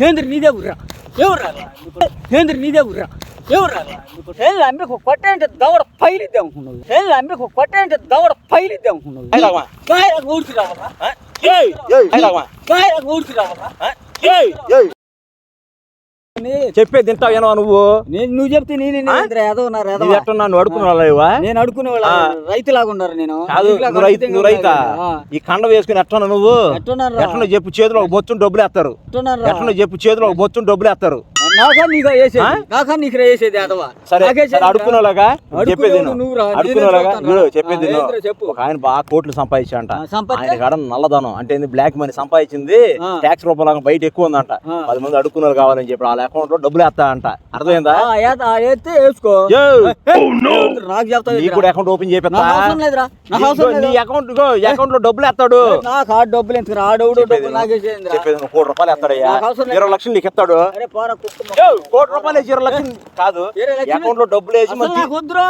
ఏంద్రి నీదే ఊర్రా ఎవరు ఏంద్రి నీదే ఊర్రా ఎవరు ఏం అమ్మకు కొట్టేంటే దవడ పైలిద్దే అనుకున్నావు ఏం అమ్మకు కొట్టేంటే దవడ పైలిద్దే అనుకున్నావు. గాయలకు ఊడ్చి రావాలా ఏయ్ ఏయ్ అయిలాగమా. గాయలకు ఊడ్చి రావాలా చెప్పేది తింటావు ఏనో నువ్వు? నేను నువ్వు చెప్తే నేను ఏదో ఉన్నారు ఏదో ఇది ఎట్లా నన్ను అడుకునే వాళ్ళేవా నేను అడుకునే వాళ్ళ రైతులాగా ఉన్నారు నేను. రైతు నువ్వు రైతా. ఈ కండ వేసుకుని ఎట్లా నువ్వు? ఎట్లా చెప్పు చేతిలో ఒక బొచ్చుని డబ్బులు వేస్తారు? ఎట్లా చెప్పు చేతిలో ఒక బొచ్చుని డబ్బులు వేస్తారు. చెప్పేది ఆయన బాగా కోట్లు సంపాదించాడంట? ఆయన కాడ నల్లధనం. అంటే బ్లాక్ మనీ సంపాదించింది. ట్యాక్స్ రూపంలో బయట ఎక్కువ ఉందంట. పది మంది అడుక్కున్నారు కావాలని చెప్పి వాళ్ళ అకౌంట్లో డబ్బులు వేస్తా అంట అర్థమైందా ఎత్తే వేసుకో! నాకు చెప్తావు నీ కూడా అకౌంట్ ఓపెన్ చేపిస్తా. నాకు అవసరం లేదురా నాకు అవసరం నీ లేదు. అకౌంట్ అకౌంట్లో డబ్బులు వేస్తాడు. నాకు ఆ డబ్బులు ఎందుకు నాకేసేది చెప్పేది కోటి రూపాయలు వేస్తాడయ్యా నాకు. ఇరవై లక్షలు నీకు ఇస్తాడు. కోటి రూపాయలు వేసి ఇరవై లక్షలు కాదు? అకౌంట్లో డబ్బులు వేసి నాకు వద్దురా.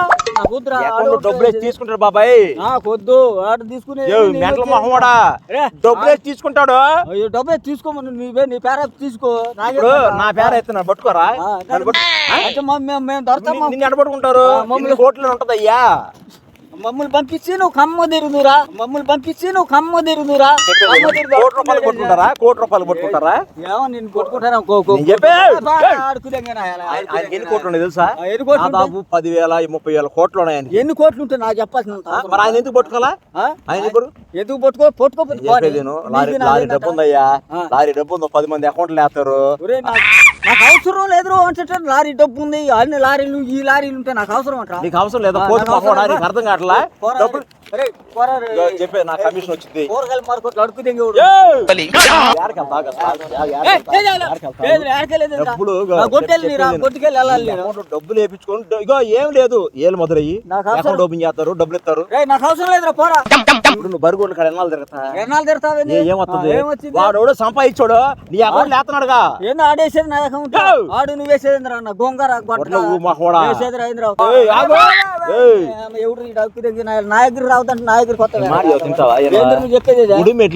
డబ్బులు. తీసుకుంటాడు బాబాయ్. ఆడ తీసుకునే మెంటల్ మొహమోడా? డబ్బులు తీసుకుంటాడు? అయ్యో డబ్బే తీసుకోమని నువ్వే నీ పేర తీసుకో. నా పేరు అయితే నన్ను పట్టుకోరా? మేము దొరకతాం నిన్ను- ఆ, మమ్మల్ని- కోట్లు ఉంటది అయ్యా మమ్మల్ని పంపించి నువ్వు కమ్మ తెరుగుదురా. మమ్మల్ని పంపించి నువ్వు కమ్మ తెరుగుదురా కోటి రూపాయలు పట్టుకుంటారా కోటి రూపాయలు పట్టుకుంటారా ఏమో నేను ఆయనకి ఎన్ని కోట్లు ఉన్నాయి తెలుసా? దాదాపు పదివేల ముప్పై వేల కోట్లు ఉన్నాయి ఆయనకి ఎన్ని కోట్లు ఉంటే నాకు చెప్పాల్సిన మరి ఆయన ఎందుకు పట్టుకోవాలా? ఆయన ఇప్పుడు ఎందుకు పట్టుకో విను. లారీ డబ్బు ఉందయ్యా. లారీ డబ్బు ఉందో పది మంది అకౌంట్లు వేస్తారు అవసరం లేదు అంటే లారీ డబ్బు ఉంది అన్ని లారీలు ఈ లారీలు ఉంటే నాకు అవసరం అంట నీకు అవసరం లేదా? అర్థం కావట్లా? డబ్బులు చెప్పేది నా కమిషన్ వచ్చింది? డబ్బులు వేపించుకొని ఇగో ఏం లేదు. ఏళ్ళు మొదలయ్యి. నాకు అవసరం- అకౌంట్ ఓపెన్ చేస్తారు డబ్బులు ఇస్తారు నాకు అవసరం లేదురా పోరా. ఇప్పుడు నువ్వు బరిగోడ్ల కాడ ఎన్నాళ్ళు తిరుగుతా? ఎన్నాళ్ళు తిడతావేంది? ఏ- ఏమొస్తుంది వాడు సంపాదించాడు నీ అకౌంట్ లేస్తున్నాడుగా ఏంది ఆడేసేది నా అకౌంట్. ఆడు నువ్వు వేసేది నా గొంగర. వేసేది. ఏయ్. ఎవరు డబ్బు దగ్గర నా- రావద్దంటే నా దగ్గర కొత్త చెప్పేది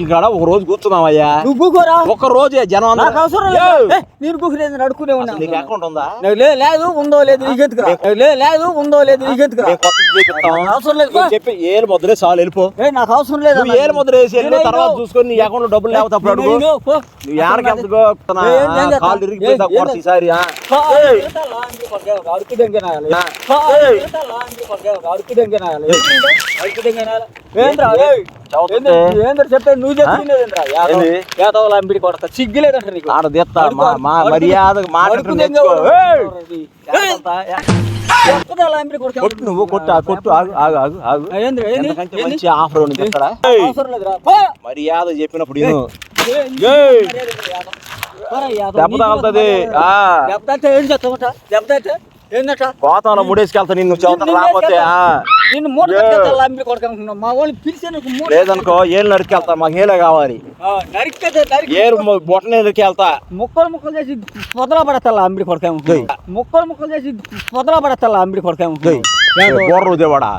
కాడ ఒక రోజు కూర్చున్నావయ్యా. నువ్వు కూకోరా? ఒక రోజే జనం నాకు అవసరం. లేదు. నేను కూకునేది అడుకునే ఉన్నా. నీకు అకౌంట్ ఉందా? లేదు ఉందో లేదు నీకెందుకురా నాకు లే- లేదు ఉందో లేదు నీకెందుకురా నేను కొత్తది చేపిస్తాం. నాకు అవసరం లేదు చెప్పి ఏలు ముద్రే చాలు వెళ్ళిపో. నాకు అవసరం లేదు ఏలు ముద్ర వేసి వెళ్ళి తర్వాత చూసుకొని నీ అకౌంట్లో డబ్బులు లేకపోతే అప్పుడు అడుగు. నువ్వు ఇరిగిపోయింది ఏం- కొరత అంబిడి కొడతా సిగ్గులేదంట నీకు ఆడ తెస్తా మర్యాద. కొట్టు నువ్వు కొట్టు కొట్టు ఆగు ఆగు ఆగు ఆగు? మంచి ఆఫర్ ఉంది ఇక్కడ. మర్యాద చెప్పినప్పుడు. దెబ్బ తగులుతుంది ఏం చేస్తామట దెబ్బ గోతంలో ముడేసుకెళ్తా నిన్ను చదువుతాను రాకపోతే ఆ. నిన్ను మూడు అంబిడి కొడతానుకున్నావు మా వాళ్ళు పిలిచే మూడు లేదనుకో ఏళ్ళు నరికెళ్తా మాకు ఏలే కావాలి. ఏరు బొట్టనే నరికెళ్తా ముక్కలు ముక్కలు చేసి పొదల పడతా అంబిడి కొడతాము గయ్. ముక్కలు ముక్కలు చేసి పొదల పడతా అంబిడి కొడతాము గయ్. బోర్రు దేవాడా?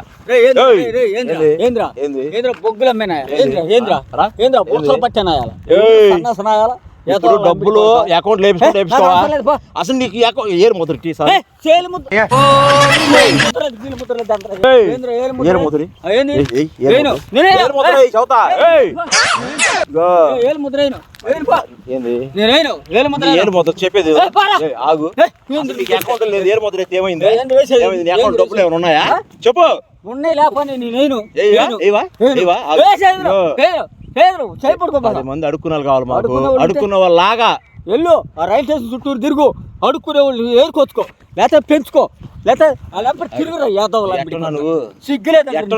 ఏంద్రా? ఏంది? ఏంద్రా? బొక్కలు పట్టానాయాల. సన్నాసనాయాల ఇప్పుడు డబ్బులు అకౌంట్ లేపించుకోవా. అసలు నీకు ఏరు ముద్రకి ముద్ర. ముద్ర? నేనే. ఏరు చెప్పేది ఆగు. నీకు అకౌంట్ లేదు ఏరు ముద్ర అయితే ఏమైంది? నీ అకౌంట్ డబ్బులు ఏమైనా ఉన్నాయా? చెప్పు. ఉన్నాయి లేకపోతే నేనేను ఏయ్యా? ఏను. ఏవా? ఏను. ఏవా? ఆగు. వేసేది రా. ఇగో. ఏను. ఏను. చేయి పడుకో బాగా. పది మంది అడుక్కున్నారు కావాలి మాకు అడుక్కున్న వాళ్ళు అడుక్కున్న వాళ్ళు లాగా వెళ్ళు ఆ రైలు స్టేషన్ చుట్టూరు తిరుగు అడుక్కునే వాళ్ళు ఏరుకొచ్చుకో లేకపోతే పెంచుకో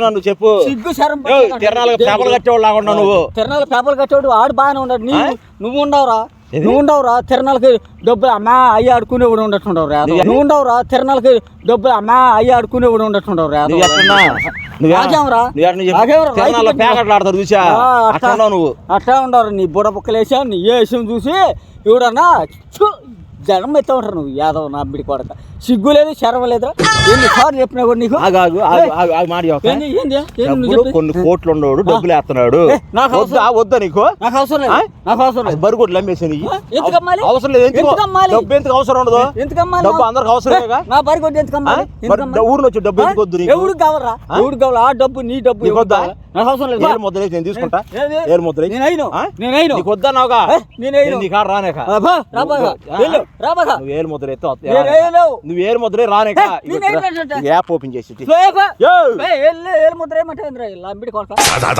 నువ్వు చెప్పు సిగ్గు శరం తిరణాలకు పేపర్లు కట్టేవాళ్ళు లాగా ఉన్నావు నువ్వు తిరణాల పేపర్లు కట్టేవాడు ఆడు బాగానే ఉన్నాడు? నువ్వు ఉండవురా? నువ్వు ఉండవురా తిరణాలకి డబ్బులు అమ్మా అయ్యి ఆడుకునేవాడు ఉండట్టుండవు యాదవ్. నువ్వు- ఉండవురా తిరణాలకి డబ్బులు అమ్మా అయ్యి ఆడుకునేవాడు ఉండట్టుండవు యాదవ్. నువ్వు ఎట్టున్నా నువ్వు నాకేంరా? నువ్వు ఎట్లా చెప్పు. నాకేంరా? తిరణాల్లో రైతు ప్యాకెట్లు ఆడతారు చూసా? ఆ, అట్లా. నువ్వు. అట్లా ఉండరు నీ బుడ బుక్కలేసా నీ వేసం చూసి ఎవడన్నా జనం ఎత్తా ఉంటారు నువ్వు యాదవ్ నా బిడి కొడక. సిగ్గు లేదు శరవ లేదురా ఎన్ని సార్లు చెప్పినా కూడా నీకు? ఆగు ఆగు మాట? కొన్ని కోట్లు ఉండవాడు డబ్బులు వేస్తున్నాడు. నాకు అవసరం- వద్దా నీకు. నాకు అవసరం లేదు? నాకు అవసరం లేదు. బరుగుడ్లు అమ్మేసి ఆ? ఎందుకు అమ్మాలి? అవసరం లేదు ఎందుకు? ఎందుకు అమ్మాలి? డబ్బు ఎందుకు అవసరం ఉండదు? ఎందుకు అమ్మాలి? డబ్బు అందరికి అవసరమేగా నా బరి కొట్టి ఎందుకు అమ్మాలి? నుంచి డబ్బు ఎందుకు వద్దు ఎవడు కావాలా ఆ? ఎవడు కావాలా? ఆ డబ్బు నీ డబ్బు వద్దా? నాకు అవసరం లేదు. ఏలు ముద్ర నేను తీసుకుంటా? ఏలు ముద్ర. నేను అయిను? నేను అయిను. నీకు వద్దా నావుగా ఏ, నేను అయిను. నీ కాడ రానేక రాబాగా రాబాగా ఏలు ముద్ర ఎత్తు. నువ్వు ఏలు ముద్ర వేయనంటే. యాప్ ఓపెన్ చేసి ఇటు. స్లోయపా. యో! ఏ, ఎల్లు, ఏలు ముద్ర లంబిడి కొడక.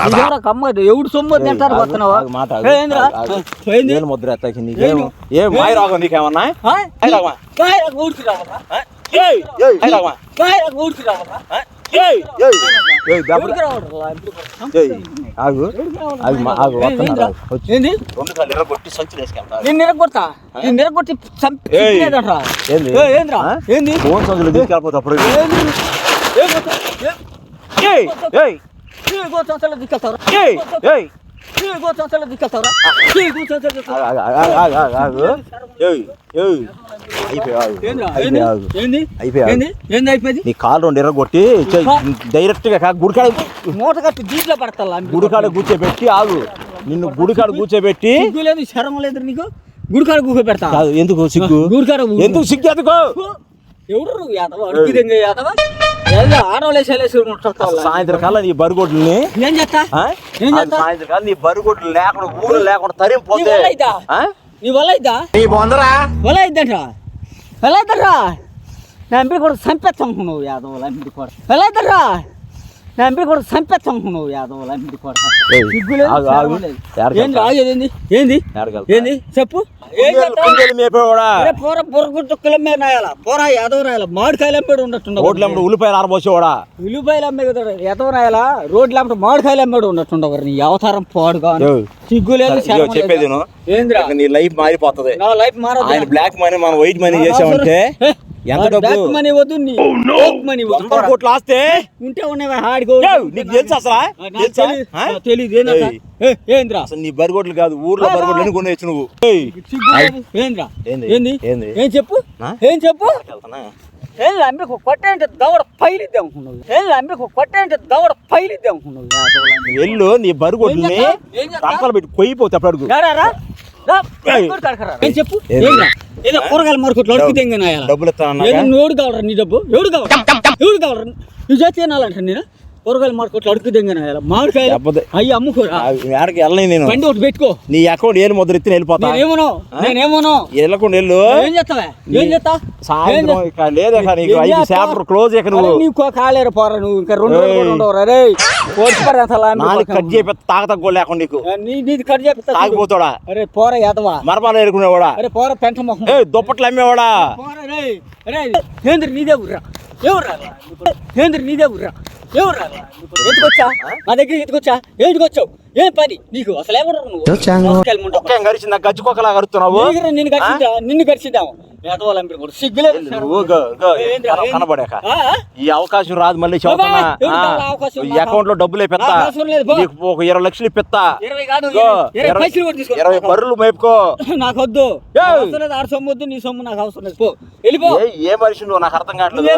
ఇదేరా కమ్మ. ఎవడు సొమ్ము తింటారు పోతున్నావా? ముద్ర ఎత్తాకి నీకేం ఏను. ఏం మాయ రాగం నీకేమన్నా ఆగు? ఆగు, ఆగు, ఏ, వస్తున్నా, ఏందిరా? ఆగు. వచ్చి. ఏంది రెండు సార్లు ఎర్రగొట్టి సంచి వేసుకెళ్తా. నేను నిరగొడతా నేను నిరగొట్టి. చంపేదట్రా. ఏంది? ఏంద్రా? ఏంది ఫోన్ సంచులు తీసుకెళ్ళిపోతే అప్పుడు ఏంది? ఏ. ఏ తీసుకెళ్తావురా? నీ కాలు రెండు ఎర్రగొట్టి డైరెక్ట్గా గుడికాడ మూట కట్టి దీంట్లో పడతా గుడికాడ కూర్చోబెట్టి ఆగు నిన్ను గుడికాడ కూర్చోబెట్టి లేదు శరం లేదు నీకు గుడికాడ కూర్చో పెడతా కాదు ఎందుకు సిగ్గు గుడికాడ. ఎందుకు సిగ్గు ఎందుకు నువ్వు యాదవ అడుగు దెంగ యాదవ సాయంత్రం కల్లా నీ బరిగొడ్లని ఏం చేస్తా ఆ? ఏం అది చేస్తా? సాయంత్రం కల్లా నీ బరిగొడ్లు లేకుండా ఊరు లేకుండా తరిగిపోతే నీ వల్ల? ఆ? నీ వల్ల బొందరా వల్ల ఇద్దంట్రా ఎలా ఇద్దరా నా ఎంపీ కూడా చంపేస్తాం నువ్వు యాదవ్ లంపిడి కూడా ఎలా ఇద్దరా నా ఎంపీ కూడా చంపేస్తాం నువ్వు యాదవ్ లంపిడి కూడా. ఏంది ఏంది ఏంది? చెప్పు. పోర బొరుగుట్టు కులమే నాయాల పోర యాదవ్ రాయాల? మామిడికాయలు అమ్మేడు ఉండట్టుండ రోడ్ల వెంబడి ఉల్లిపాయలు ఆరబోసేవాడా? ఉల్లిపాయలు అమ్మే కదా యాదవ్ రాయాల? రోడ్లు అమ్మట మామిడికాయలు అమ్మేడు ఉండట్టుండవు నీ అవతారం పోడుగా చెప్పేది విను. ఏందిరా? ఇక నీ లైఫ్ మారిపోతుంది. నా లైఫ్ మారదు ఆయన బ్లాక్ మనీ మనం వైట్ మనీ చేసామంటే ఎంత డబ్బు? బ్లాక్ మనీ వద్దు నీ. బ్లాక్ మనీ వద్దు. కోట్లు ఆస్తే? ఉంటే ఉన్నవా హాడిగో నీకు తెలుసా అసలు? తెలియదు ఏంద్రా? అసలు నీ బరిగొడ్లు కాదు ఊర్లో బరిగొడ్లు అని కొనేచ్చు నువ్వు. ఏంద్రా? ఏంది? ఏంది? ఏంది? ఏం చెప్పు? ఏం చెప్పు? అమ్మకు కొట్టేంటే దవడ పైలిద్ది అనుకున్నావు. ఏం అమ్మకు కొట్టేంటే దవడ పైలిద్ది అనుకున్నావు. నువ్వు వెళ్ళు నీ చేస్తా? రంపలు పెట్టి కొయ్యిపోతే అప్పుడు అడుగు. ఏం చెప్పు? ఏంది? కూరగాయల మార్కెట్లో అడుగు తెంగనాయాల డబ్బులు కావాలరా నీ డబ్బు? ఎవడు కావాలి ఎవడు కావాలరా? నువ్వు చేతి తినాలంట నేను? కూరగాయల మార్కెట్లో అడుగు తెంగనాయాల మామిడికాయలు? అయ్యి అమ్ముకోరా వెళ్ళని నేను. బండి ఒకటి పెట్టుకో. నీ అకౌంట్ ఏలు ముద్ర వెళ్ళిపోతా. నేనేమోనో? నేనేమోనో? వెళ్ళకుండా వెళ్ళు. ఏం చేస్తావా? ఏం చేస్తా? సాయంత్రం ఇక లేదే ఇక నీకు ఏం ఐదు చేస్తావ్? చాప్టర్ క్లోజ్ ఇక అరే నువ్వు నీకు కాలేరు పోరా నువ్వు? ఇంకా రెండు రోజులు. ఉండవు రే అసలు. కట్ చేపి తాగత గోల్ లేకుండా నీకు. నీది కట్ చూడు. తాగిపోతాడా? అరే పోరా యాదవా. మరమాలు ఎరుకునేవాడా అరే పోరా పెంట మొహం. దుప్పట్లు అమ్మేవాడా? పోరా రే రే ఏంద్ర నీదే ఊర్రా. ఎవరు ఏంద్ర నీదే ఊర్రా. ఎవరు ఎందుకొచ్చా? నా దగ్గర ఎందుకొచ్చా? ఎందుకు వచ్చావు ఏం పని నీకు అసలు గరిచిందా? గజ్జుకోకలా దగ్గర నిన్ను కరిచిద్దా నిన్ను కరిచిద్దాము యాదవాళ్ళంపి కూడా సిగ్గులేదు నువ్వు? గ- గ- ఏంద్రా, ఏంది? కనబడాక? ఈ అవకాశం రాదు మళ్ళీ? ఈ అకౌంట్లో డబ్బులు పెత్తా నాకు అవసరం లేదు, పో. నీకు ఒక ఇరవై లక్షలు ఇప్పిస్తా. ఇరవై బర్రెలు మేపుకో. నాకు వద్దు ఆడ సొమ్ము వద్దు నీ సొమ్ము నాకు అవసరం లేదు. పో. వెళ్ళిపో. ఏ మనిషి నువ్వు? నాకు అర్థం కావట్లేదు?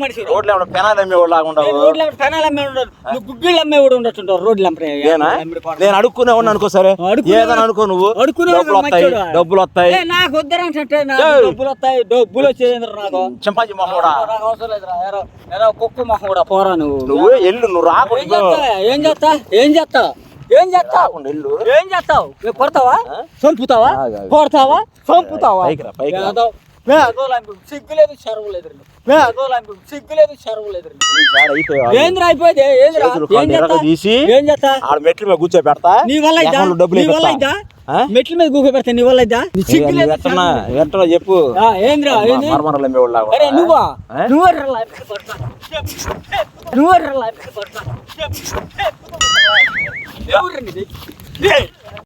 మనిషి రోడ్లు పెనాలు అమ్మేవాళ్ళు లాగా ఉండవు. రోడ్లు పెనాలు అమ్మే ఉండదు నువ్వు గుగ్గిళ్ళు అమ్మే కూడా ఉండొచ్చుంటావు రోడ్లు అమ్మే నేనా నేను అడుక్కునే ఉన్నా అనుకో సరే. ఏదైనా అనుకో నువ్వు. అడుక్కునే డబ్బులు వస్తాయి. డబ్బులు వస్తాయి. ఏ, నాకు. డబ్బులు వస్తాయి డబ్బులు వచ్చేది నాకు? చింపాజీ మొహోడా అవసరం లేదురా. కుక్క పోరా నువ్వు. నువ్వు ఎల్లు నువ్వు చేస్తా? ఏం చేస్తా? ఏం చేస్తా? ఏం చేస్తావు ఏం చేస్తావు? నువ్వు కొడతావా? చంపుతావా. కొడతావా? చంపుతావా? సిగ్గులేదు చెరువు లేదు వేదం లాంటి సిగ్గులేదు చెరువు లేదు ఈసారి అయిపోయావు. ఏంద్ర అయిపోయింది? ఏంద్రా? చేతులు ఏం కాళ్ళు చేస్తా? ఆడ మెట్ల మీద కూర్చో పెడతా నీ వల్ల నీ వల్ల ఆ? మెట్ల మీద గూగ పెడతా నీ వల్ల సిగ్గులేదు ఎట్టనా చెప్పు. ఏంద్రా? అరే నువ్వా? నువ్వే నువ్వే ఎవరు